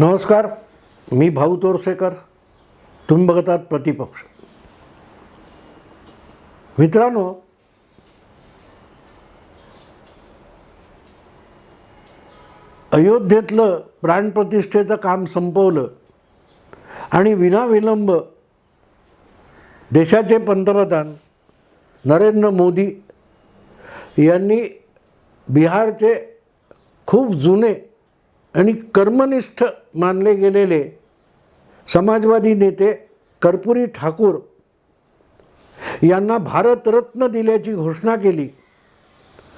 नमस्कार मी भाऊ तोरसेकर. तुम्ही बघतात प्रतिपक्ष. मित्रांनो अयोध्येतलं प्राणप्रतिष्ठेचं काम संपवलं आणि विनाविलंब देशाचे पंतप्रधान नरेंद्र मोदी यांनी बिहारचे खूप जुने आणि कर्मनिष्ठ मानले गेलेले समाजवादी नेते कर्पुरी ठाकूर यांना भारतरत्न दिल्याची घोषणा केली.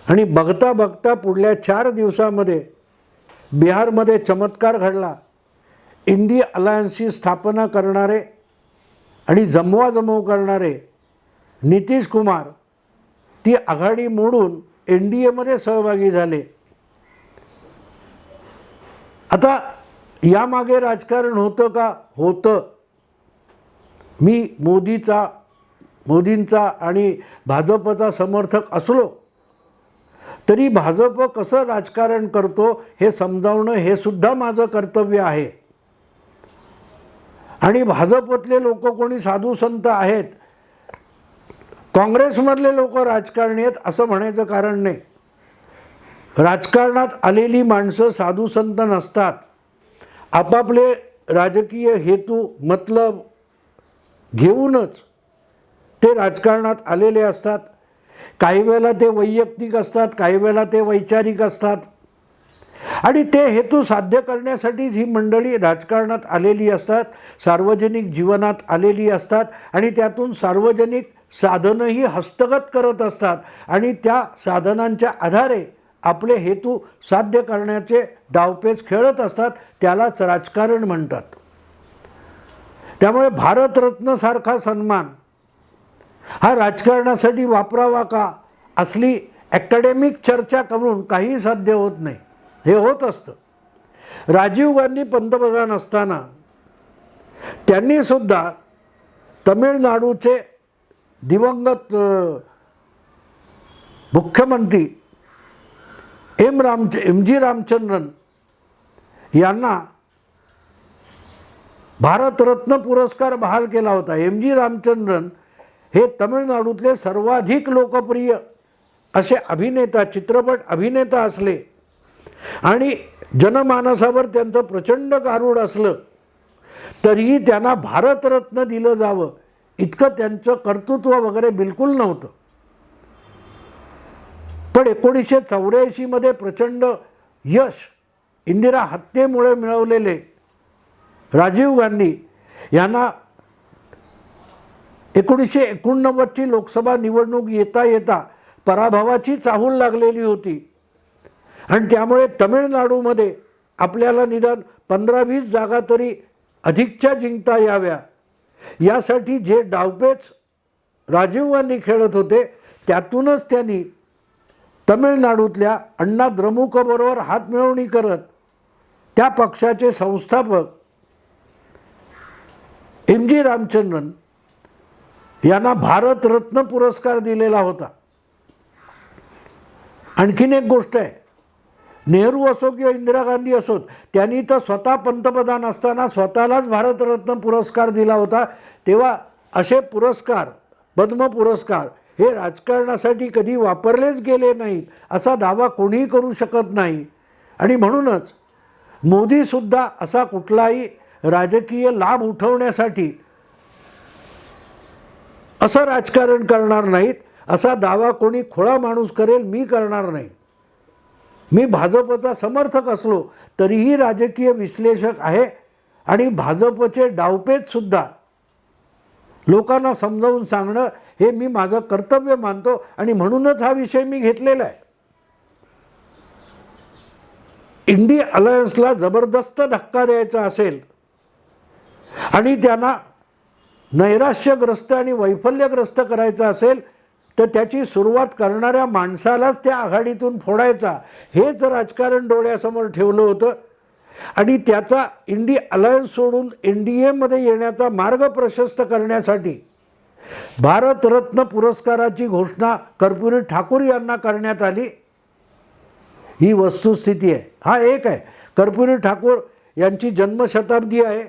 आणि बघता बघता पुढल्या चार दिवसामध्ये बिहारमध्ये चमत्कार घडला. इंडी अलायन्सची स्थापना करणारे आणि जमवाजमव करणारे नितीश कुमार ती आघाडी मोडून एन डी एमध्ये सहभागी झाले. आता यामागे राजकारण होतं का? होतं. मी मोदीचा मोदींचा आणि भाजपचा समर्थक असलो तरी भाजप कसं राजकारण करतो हे समजावणं हे सुद्धा माझं कर्तव्य आहे. आणि भाजपतले लोक कोणी साधू संत आहेत? काँग्रेसमधले लोक राजकारणी आहेत असं म्हणायचं कारण नाही. राजकारणात आलेली माणसं साधू संत नसतात. आपापले राजकीय हेतू मतलब घेऊनच ते राजकारणात आलेले असतात. काही वेळेला ते वैयक्तिक असतात काही वेळेला ते वैचारिक असतात. आणि ते हेतू साध्य करण्यासाठीच ही मंडळी राजकारणात आलेली असतात सार्वजनिक जीवनात आलेली असतात आणि त्यातून सार्वजनिक साधनंही हस्तगत करत असतात आणि त्या साधनांच्या आधारे आपले हेतू साध्य करण्याचे डावपेच खेळत असतात त्यालाच राजकारण म्हणतात. त्यामुळे भारतरत्नसारखा सन्मान हा राजकारणासाठी वापरावा का? असली ॲकॅडेमिक चर्चा करून काही साध्य होत नाही. हे होत असतं. राजीव गांधी पंतप्रधान असताना त्यांनीसुद्धा तमिळनाडूचे दिवंगत मुख्यमंत्री M Ram M G Ramachandran यांना भारतरत्न पुरस्कार बहाल केला होता. एम जी रामचंद्रन हे तमिळनाडूतले सर्वाधिक लोकप्रिय असे अभिनेता चित्रपट अभिनेता असले आणि जनमानसावर त्यांचं प्रचंड गारूड असलं तरीही त्यांना भारतरत्न दिलं जावं इतकं त्यांचं कर्तृत्व वगैरे बिलकुल नव्हतं. पण एकोणीसशे चौऱ्याऐंशीमध्ये प्रचंड यश इंदिरा हत्येमुळे मिळवलेले राजीव गांधी यांना एकोणीसशे एकोणनव्वदची लोकसभा निवडणूक येता येता पराभवाची चाहूल लागलेली होती. आणि त्यामुळे तमिळनाडूमध्ये आपल्याला निदान पंधरा वीस जागा तरी अधिकच्या जिंकता याव्या. यासाठी जे डावपेच राजीव गांधी खेळत होते त्यातूनच त्यांनी तमिळनाडूतल्या अण्णा द्रमुकबरोबर हातमिळवणी करत त्या पक्षाचे संस्थापक एम जी रामचंद्रन यांना भारतरत्न पुरस्कार दिलेला होता. आणखीन एक गोष्ट आहे. नेहरू असो किंवा इंदिरा गांधी असोत त्यांनी तर स्वतः पंतप्रधान असताना स्वतःलाच भारतरत्न पुरस्कार दिला होता. तेव्हा असे पुरस्कार पद्म पुरस्कार हे राजकारणासाठी कधी वापरलेच गेले नाहीत असा दावा कोणीही करू शकत नाही. आणि म्हणूनच मोदीसुद्धा असा कुठलाही राजकीय लाभ उठवण्यासाठी असं राजकारण करणार नाहीत असा दावा कोणी खोळा माणूस करेल मी करणार नाही. मी भाजपचा समर्थक असलो तरीही राजकीय विश्लेषक आहे आणि भाजपचे डावपेचसुद्धा लोकांना समजावून सांगणं हे मी माझं कर्तव्य मानतो आणि म्हणूनच हा विषय मी घेतलेला आहे. इंडी अलायन्सला जबरदस्त धक्का द्यायचा असेल आणि त्यांना नैराश्यग्रस्त आणि वैफल्यग्रस्त करायचं असेल तर त्याची सुरुवात करणाऱ्या माणसालाच त्या आघाडीतून फोडायचा. हेच राजकारण डोळ्यासमोर ठेवलं होतं. आणि त्याचा इंडी अलायन्स सोडून एन डी एमध्ये येण्याचा मार्ग प्रशस्त करण्यासाठी भारतरत्न पुरस्काराची घोषणा कर्पुरी ठाकूर यांना करण्यात आली. ही वस्तुस्थिती आहे. हा एक आहे. कर्पुरी ठाकूर यांची जन्मशताब्दी आहे.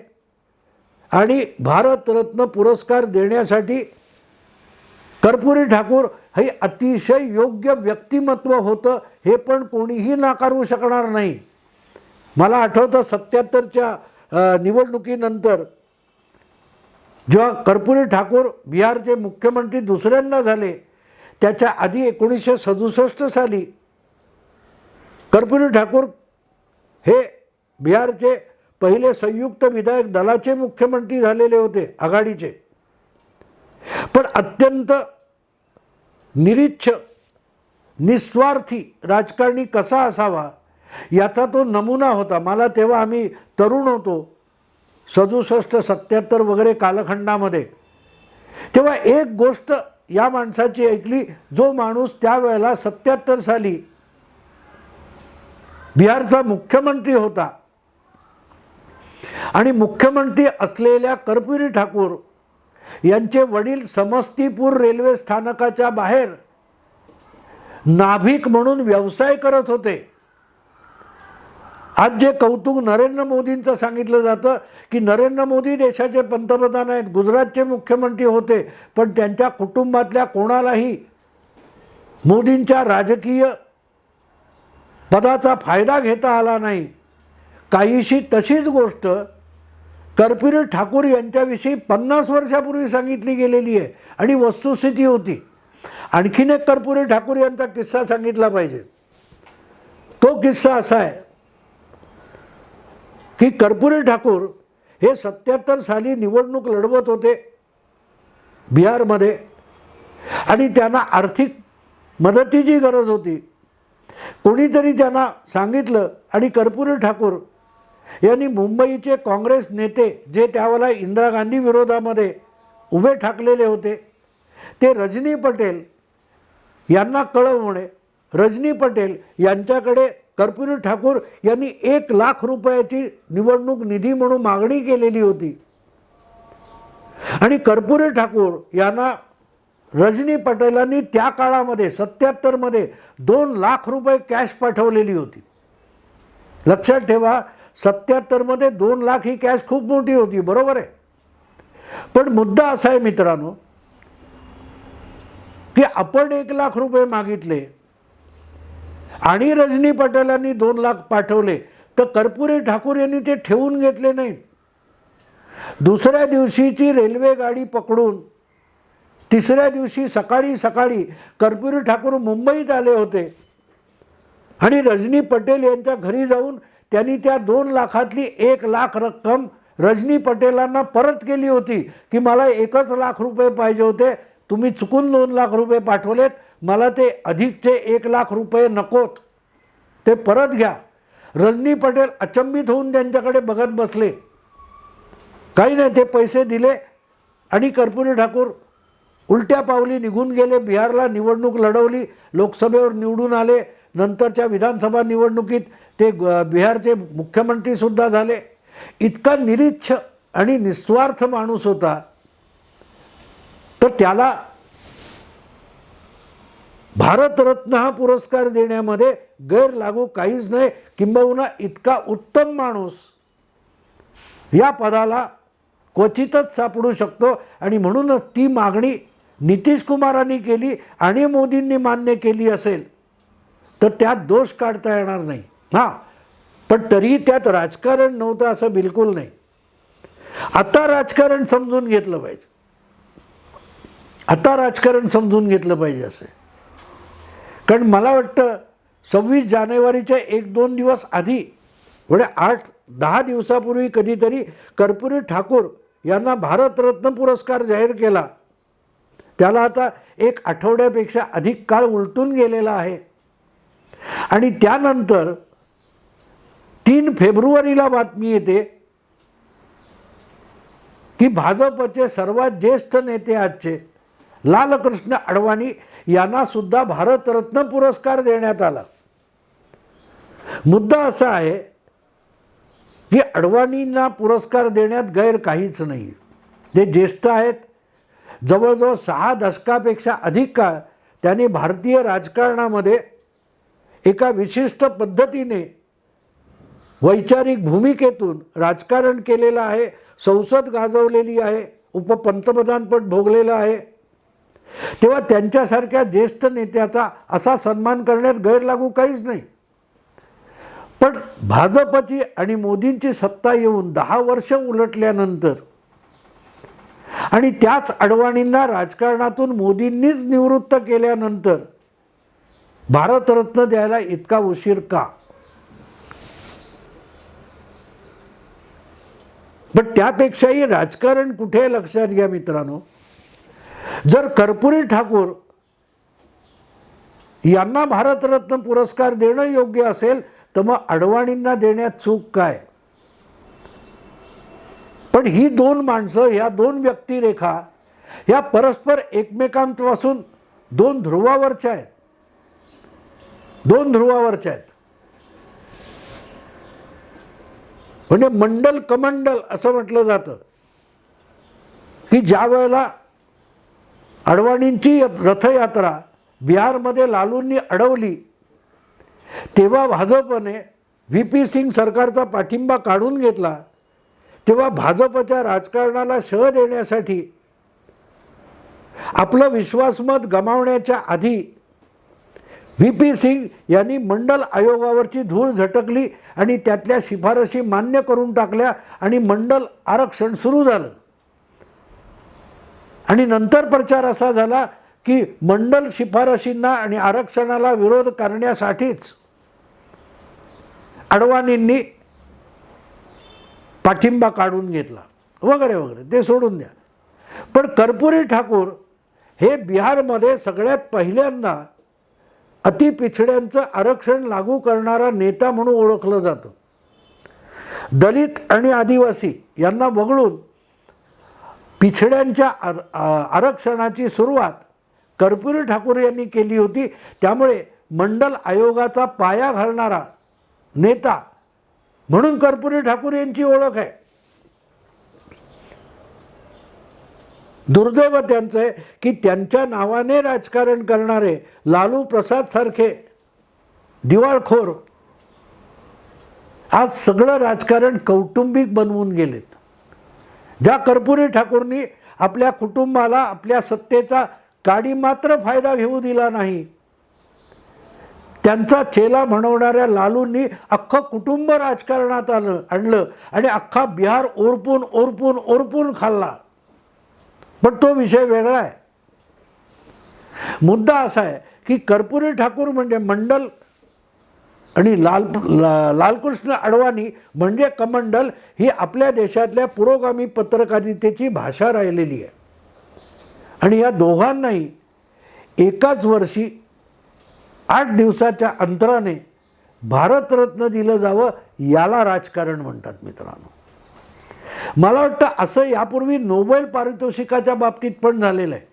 आणि भारतरत्न पुरस्कार देण्यासाठी कर्पुरी ठाकूर हे अतिशय योग्य व्यक्तिमत्व होतं हे पण कोणीही नाकारू शकणार नाही. मला आठवतं सत्याहत्तरच्या निवडणुकीनंतर जेव्हा कर्पुरी ठाकूर बिहारचे मुख्यमंत्री दुसऱ्यांदा झाले त्याच्या आधी एकोणीसशे सदुसष्ट साली कर्पुरी ठाकूर हे बिहारचे पहिले संयुक्त विधायक दलाचे मुख्यमंत्री झालेले होते आघाडीचे. पण अत्यंत निरीच्छ निस्वार्थी राजकारणी कसा असावा याचा तो नमुना होता. मला तेव्हा आम्ही तरुण होतो सदुसष्ट सत्याहत्तर वगैरे कालखंडामध्ये. तेव्हा एक गोष्ट या माणसाची ऐकली जो माणूस त्यावेळेला सत्याहत्तर साली बिहारचा मुख्यमंत्री होता. आणि मुख्यमंत्री असलेल्या कर्पुरी ठाकूर यांचे वडील समस्तीपूर रेल्वे स्थानकाच्या बाहेर नाभिक म्हणून व्यवसाय करत होते. आज जे कौतुक नरेंद्र मोदींचं सांगितलं जातं की नरेंद्र मोदी देशाचे पंतप्रधान आहेत गुजरातचे मुख्यमंत्री होते पण त्यांच्या कुटुंबातल्या कोणालाही मोदींच्या राजकीय पदाचा फायदा घेता आला नाही. काहीशी तशीच गोष्ट कर्पुरी ठाकूर यांच्याविषयी पन्नास वर्षापूर्वी सांगितली गेलेली आहे आणि वस्तुस्थिती होती. आणखीन एक कर्पुरी ठाकूर यांचा किस्सा सांगितला पाहिजे. तो किस्सा असा आहे. की कर्पुरी ठाकूर हे सत्याहत्तर साली निवडणूक लढवत होते बिहारमध्ये. आणि त्यांना आर्थिक मदतीची गरज होती. कोणीतरी त्यांना सांगितलं आणि कर्पुरी ठाकूर यांनी मुंबईचे काँग्रेस नेते जे त्यावेळेला इंदिरा गांधी विरोधामध्ये उभे ठाकलेले होते ते रजनी पटेल यांना कळवणे रजनी पटेल यांच्याकडे कर्पुरी ठाकूर यांनी एक लाख रुपयाची निवडणूक निधी म्हणून मागणी केलेली होती. आणि कर्पुरी ठाकूर यांना रजनी पटेलांनी त्या काळामध्ये सत्याहत्तरमध्ये दोन लाख रुपये कॅश पाठवलेली होती. लक्षात ठेवा सत्याहत्तरमध्ये दोन लाख ही कॅश खूप मोठी होती बरोबर आहे. पण मुद्दा असा आहे मित्रांनो की आपण एक लाख रुपये मागितले आणि रजनी पटेलांनी दोन लाख पाठवले तर कर्पुरी ठाकूर यांनी ते ठेवून घेतले नाहीत. दुसऱ्या दिवशीची रेल्वे गाडी पकडून तिसऱ्या दिवशी सकाळी सकाळी कर्पुरी ठाकूर मुंबईत आले होते. आणि रजनी पटेल यांच्या घरी जाऊन त्यांनी त्या दोन लाखातली एक लाख रक्कम रजनी पटेलांना परत केली होती की मला एकच लाख रुपये पाहिजे होते तुम्ही चुकून दोन लाख रुपये पाठवलेत मला ते अधिकचे एक लाख रुपये नकोत. ते परत घ्या. रजनी पटेल अचंबित होऊन त्यांच्याकडे बघत बसले. काही नाही ते पैसे दिले आणि कर्पुरी ठाकूर उलट्या पावली निघून गेले. बिहारला निवडणूक लढवली लोकसभेवर निवडून आले. नंतरच्या विधानसभा निवडणुकीत ते ग- बिहारचे मुख्यमंत्रीसुद्धा झाले. इतका निरीच्छ आणि निस्वार्थ माणूस होता. तर त्याला भारतरत्न हा पुरस्कार देण्यामध्ये गैरलागू काहीच नाही. किंबहुना इतका उत्तम माणूस या पदाला क्वचितच सापडू शकतो. आणि म्हणूनच ती मागणी नितीश कुमारांनी केली आणि मोदींनी मान्य केली असेल तर त्यात दोष काढता येणार नाही. हां पण तरीही त्यात राजकारण नव्हतं असं बिलकुल नाही. आता राजकारण समजून घेतलं पाहिजे. आता राजकारण समजून घेतलं पाहिजे असं. कारण मला वाटतं सव्वीस जानेवारीच्या एक दोन दिवस आधी म्हणजे आठ दहा दिवसापूर्वी कधीतरी कर्पुरी ठाकूर यांना भारतरत्न पुरस्कार जाहीर केला. त्याला आता एक आठवड्यापेक्षा अधिक काळ उलटून गेलेला आहे. आणि त्यानंतर तीन फेब्रुवारीला बातमी येते की भाजपचे सर्वात ज्येष्ठ नेते आजचे लालकृष्ण अडवाणी यांना सुद्धा भारतरत्न पुरस्कार देण्यात आला. मुद्दा असा आहे की अडवाणींना पुरस्कार देण्यात गैर काहीच नाही. ते ज्येष्ठ आहेत जवळजवळ सहा दशकापेक्षा अधिक काळ त्यांनी भारतीय राजकारणामध्ये एका विशिष्ट पद्धतीने वैचारिक भूमिकेतून राजकारण केलेलं आहे संसद गाजवलेली आहे उपपंतप्रधानपद भोगलेलं आहे तेव्हा त्यांच्यासारख्या ज्येष्ठ नेत्याचा असा सन्मान करण्यात गैरलागू काहीच नाही. पण भाजपची आणि मोदींची सत्ता येऊन दहा वर्ष उलटल्यानंतर आणि त्याच अडवाणींना राजकारणातून मोदींनीच निवृत्त केल्यानंतर भारतरत्न द्यायला इतका उशीर का? पण त्यापेक्षाही राजकारण कुठे लक्षात घ्या मित्रांनो? जर कर्पुरी ठाकूर यांना भारतरत्न पुरस्कार देणं योग्य असेल तर मग अडवाणींना देण्यात चूक काय? पण ही दोन माणसं ह्या दोन व्यक्तिरेखा ह्या परस्पर एकमेकांपासून दोन ध्रुवावरच्या आहेत. दोन ध्रुवावरच्या आहेत. म्हणजे मंडल कमंडल असं म्हटलं जातं की ज्या वेळेला अडवाणींची रथयात्रा बिहारमध्ये लालूंनी अडवली. तेव्हा भाजपने व्ही पी सिंग सरकारचा पाठिंबा काढून घेतला. तेव्हा भाजपच्या राजकारणाला शह देण्यासाठी आपलं विश्वासमत गमावण्याच्या आधी व्ही पी सिंग यांनी मंडल आयोगावरची धूळ झटकली आणि त्यातल्या शिफारशी मान्य करून टाकल्या आणि मंडल आरक्षण सुरू झालं. आणि नंतर प्रचार असा झाला की मंडल शिफारशींना आणि आरक्षणाला विरोध करण्यासाठीच अडवाणींनी पाठिंबा काढून घेतला. वगैरे वगैरे. ते सोडून द्या. पण कर्पुरी ठाकूर हे बिहारमध्ये सगळ्यात पहिल्यांदा अतिपिछड्यांचं आरक्षण लागू करणारा नेता म्हणून ओळखलं जातं. दलित आणि आदिवासी यांना वगळून पिछड्यांच्या आर आरक्षणाची सुरुवात कर्पुरी ठाकूर यांनी केली होती. त्यामुळे मंडल आयोगाचा पाया घालणारा नेता म्हणून कर्पुरी ठाकूर यांची ओळख आहे. दुर्दैव त्यांचं आहे की त्यांच्या नावाने राजकारण करणारे लालू प्रसाद सारखे दिवाळखोर आज सगळं राजकारण कौटुंबिक बनवून गेलेत. ज्या कर्पुरी ठाकूरनी आपल्या कुटुंबाला आपल्या सत्तेचा काडी मात्र फायदा घेऊ दिला नाही त्यांचा चेला म्हणवणाऱ्या लालूंनी अख्खं कुटुंब राजकारणात आलं आणलं आणि अख्खा बिहार ओरपून ओरपून ओरपून खाल्ला. पण तो विषय वेगळा आहे. मुद्दा असा आहे की कर्पुरी ठाकूर म्हणजे मंडल आणि लाल ला- लालकृष्ण अडवाणी म्हणजे कमंडल ही आपल्या देशातल्या पुरोगामी पत्रकारितेची भाषा राहिलेली आहे. आणि या दोघांनाही एकाच वर्षी आठ दिवसाच्या अंतराने भारतरत्न दिलं जावं याला राजकारण म्हणतात मित्रांनो. मला वाटतं असं यापूर्वी नोबेल पारितोषिकाच्या बाबतीत पण झालेलं आहे.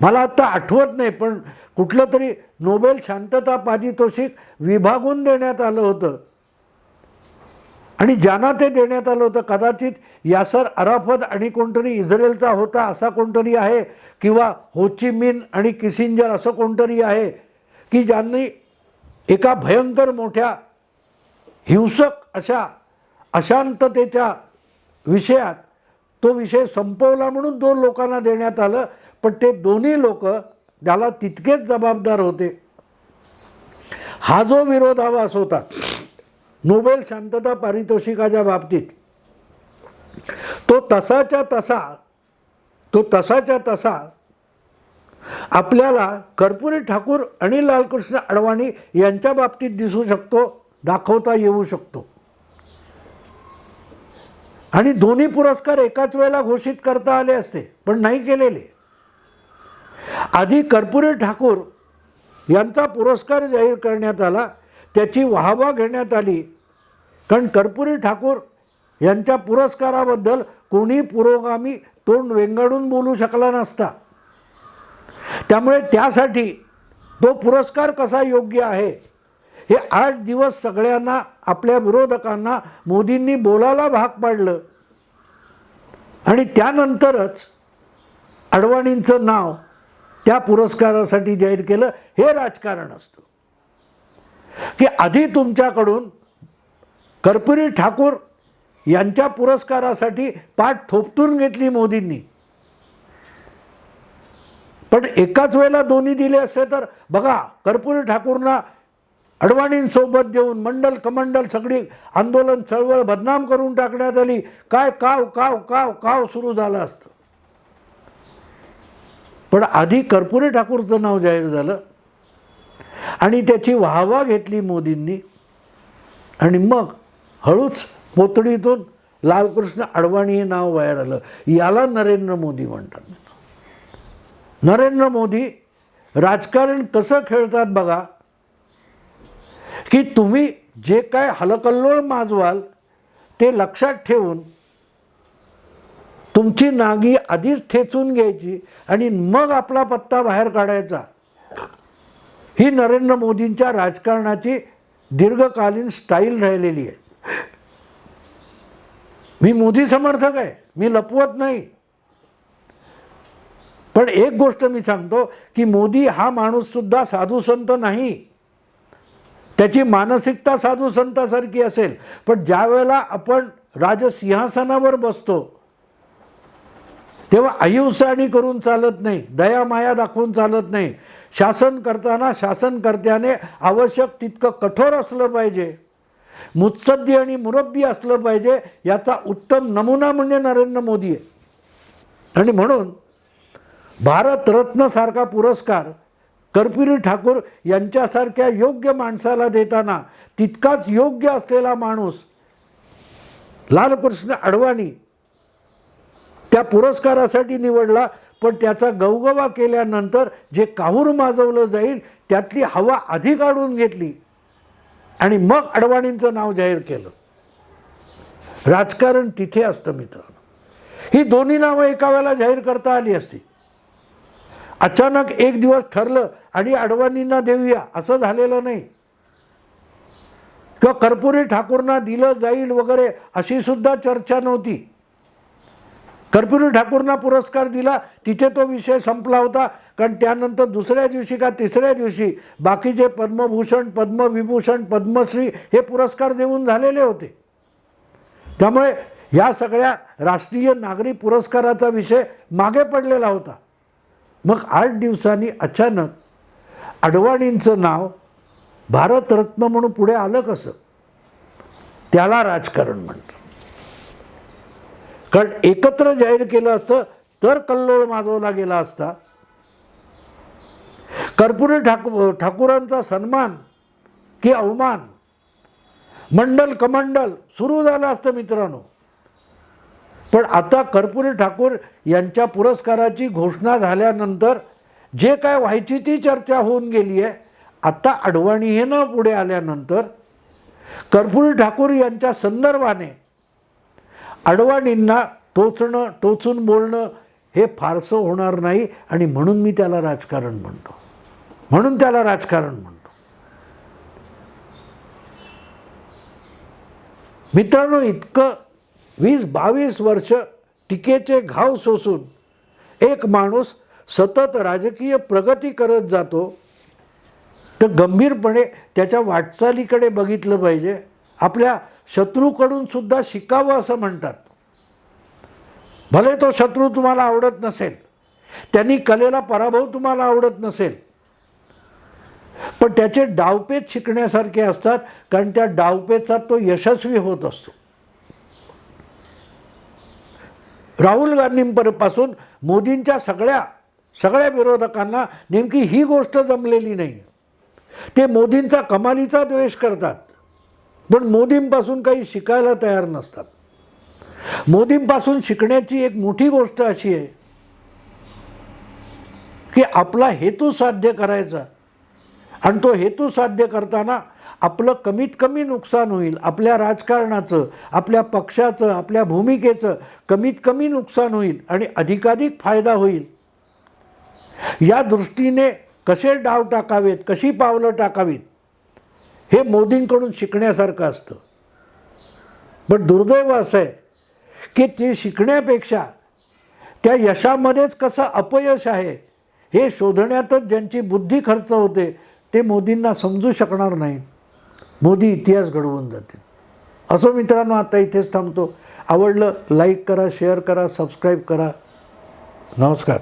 मला आत्ता आठवत नाही पण कुठलं तरी नोबेल शांतता पारितोषिक विभागून देण्यात आलं होतं. आणि ज्यांना ते देण्यात आलं होतं कदाचित यासर अराफत आणि कोणतरी इस्रायलचा होता असा कोणतरी आहे किंवा होची मिन आणि किसिंजर असं कोणतरी आहे की ज्यांनी एका भयंकर मोठ्या हिंसक अशा अशांततेच्या विषयात तो विषय संपवला म्हणून दोन लोकांना देण्यात आलं पण ते दोन्ही लोक त्याला तितकेच जबाबदार होते. हा जो विरोधाभास होता नोबेल शांतता पारितोषिकाच्या बाबतीत तो तसाच्या तसा तो तसाच्या तसा आपल्याला कर्पुरी ठाकूर आणि लालकृष्ण अडवाणी यांच्या बाबतीत दिसू शकतो दाखवता येऊ शकतो. आणि दोन्ही पुरस्कार एकाच वेळेला घोषित करता आले असते पण नाही केलेले. आधी कर्पुरी ठाकूर यांचा पुरस्कार जाहीर करण्यात आला त्याची वाहवा घेण्यात आली. कारण कर्पुरी ठाकूर यांच्या पुरस्काराबद्दल कोणी पुरोगामी तोंड वेंगाडून बोलू शकला नसता. त्यामुळे त्यासाठी तो पुरस्कार कसा योग्य आहे हे आठ दिवस सगळ्यांना आपल्या विरोधकांना मोदींनी बोलायला भाग पाडलं. आणि त्यानंतरच अडवाणींचं नाव त्या पुरस्कारासाठी जाहीर केलं हे राजकारण असतं. की आधी तुमच्याकडून कर्पुरी ठाकूर यांच्या पुरस्कारासाठी पाठ थोपटून घेतली मोदींनी. पण एकाच वेळेला दोन्ही दिले असते तर बघा कर्पुरी ठाकूरना अडवाणींसोबत देऊन मंडल कमंडल सगळी आंदोलन चळवळ बदनाम करून टाकण्यात आली. काय काव काव काव काव सुरू झालं असतं. पण आधी कर्पुरी ठाकूरचं नाव जाहीर झालं. आणि त्याची वाहवा घेतली मोदींनी. आणि मग हळूच पोतडीतून लालकृष्ण अडवाणी हे नाव बाहेर आलं. याला नरेंद्र मोदी म्हणतात. नरेंद्र मोदी राजकारण कसं खेळतात बघा. की तुम्ही जे काय हलकल्लोळ माजवाल ते लक्षात ठेवून तुमची नागी आधीच ठेचून घ्यायची आणि मग आपला पत्ता बाहेर काढायचा. ही नरेंद्र मोदींच्या राजकारणाची दीर्घकालीन स्टाईल राहिलेली आहे. मी मोदी समर्थक आहे मी लपवत नाही. पण एक गोष्ट मी सांगतो की मोदी हा माणूससुद्धा साधू संत नाही. त्याची मानसिकता साधू संतासारखी असेल पण ज्यावेळेला आपण राजसिंहासनावर बसतो तेव्हा अहिंसाणी करून चालत नाही दया माया दाखवून चालत नाही. शासन करताना शासनकर्त्याने आवश्यक तितकं कठोर असलं पाहिजे. मुत्सद्दी आणि मुरब्बी असलं पाहिजे याचा उत्तम नमुना म्हणजे नरेंद्र मोदी आहे. आणि म्हणून भारतरत्नसारखा पुरस्कार कर्पुरी ठाकूर यांच्यासारख्या योग्य माणसाला देताना तितकाच योग्य असलेला माणूस लालकृष्ण अडवाणी त्या पुरस्कारासाठी निवडला पण त्याचा गवगवा केल्यानंतर जे काहूर माजवलं जाईल त्यातली हवा आधी काढून घेतली. आणि मग अडवाणींचं नाव जाहीर केलं. राजकारण तिथे असतं मित्रांनो. ही दोन्ही नावं एका वेळेला जाहीर करता आली असती. अचानक एक दिवस ठरलं आणि अडवाणींना देऊया. असं झालेलं नाही. किंवा कर्पुरी ठाकूरना दिलं जाईल वगैरे अशी सुद्धा चर्चा नव्हती. कर्पुरी ठाकूरना पुरस्कार दिला तिथे तो विषय संपला होता. कारण त्यानंतर दुसऱ्या दिवशी का तिसऱ्या दिवशी बाकीचे पद्मभूषण पद्मविभूषण पद्मश्री हे पुरस्कार देऊन झालेले होते. त्यामुळे या सगळ्या राष्ट्रीय नागरी पुरस्काराचा विषय मागे पडलेला होता. मग आठ दिवसांनी अचानक अडवाणींचं नाव भारतरत्न म्हणून पुढे आलं कसं? त्याला राजकारण म्हणतात. कारण एकत्र जाहीर केलं असतं तर कल्लोळ माजवला गेला असता. कर्पुरी ठाकू ठाकूरांचा सन्मान की अवमान मंडल कमंडल सुरू झालं असतं मित्रांनो. पण आता कर्पुरी ठाकूर यांच्या पुरस्काराची घोषणा झाल्यानंतर जे काय व्हायची ती चर्चा होऊन गेली आहे. आता अडवाणी हे न पुढे आल्यानंतर कर्पुरी ठाकूर यांच्या संदर्भाने अडवाणींना टोचणं टोचून बोलणं हे फारसं होणार नाही आणि म्हणून मी त्याला राजकारण म्हणतो. म्हणून त्याला राजकारण म्हणतो. मित्रांनो इतकं वीस बावीस वर्ष टीकेचे घाव सोसून एक माणूस सतत राजकीय प्रगती करत जातो तर गंभीरपणे त्याच्या वाटचालीकडे बघितलं पाहिजे. आपल्या शत्रूकडून सुद्धा शिकावं असं म्हणतात. भले तो शत्रू तुम्हाला आवडत नसेल त्यांनी कलेला पराभव तुम्हाला आवडत नसेल पण त्याचे डावपेच शिकण्यासारखे असतात कारण त्या डावपेचा तो यशस्वी होत असतो. राहुल गांधींपासून मोदींच्या सगळ्या सगळ्या विरोधकांना नेमकी ही गोष्ट जमलेली नाही. ते मोदींचा कमालीचा द्वेष करतात. पण मोदींपासून काही शिकायला तयार नसतात. मोदींपासून शिकण्याची एक मोठी गोष्ट अशी आहे की आपला हेतू साध्य करायचा आणि तो हेतू साध्य करताना आपलं कमीत कमी नुकसान होईल. आपल्या राजकारणाचं आपल्या पक्षाचं आपल्या भूमिकेचं कमीत कमी नुकसान होईल आणि अधिकाधिक फायदा होईल. या दृष्टीने कसे डाव टाकावेत कशी पावलं टाकावीत? हे मोदींकडून शिकण्यासारखं असतं. पण दुर्दैव असं आहे की ते शिकण्यापेक्षा त्या यशामध्येच कसं अपयश आहे हे शोधण्यातच ज्यांची बुद्धी खर्च होते ते मोदींना समजू शकणार नाही. मोदी इतिहास घडवून जातील. असो मित्रांनो आता इथेच थांबतो. आवडलं लाईक करा शेअर करा सबस्क्राईब करा. नमस्कार.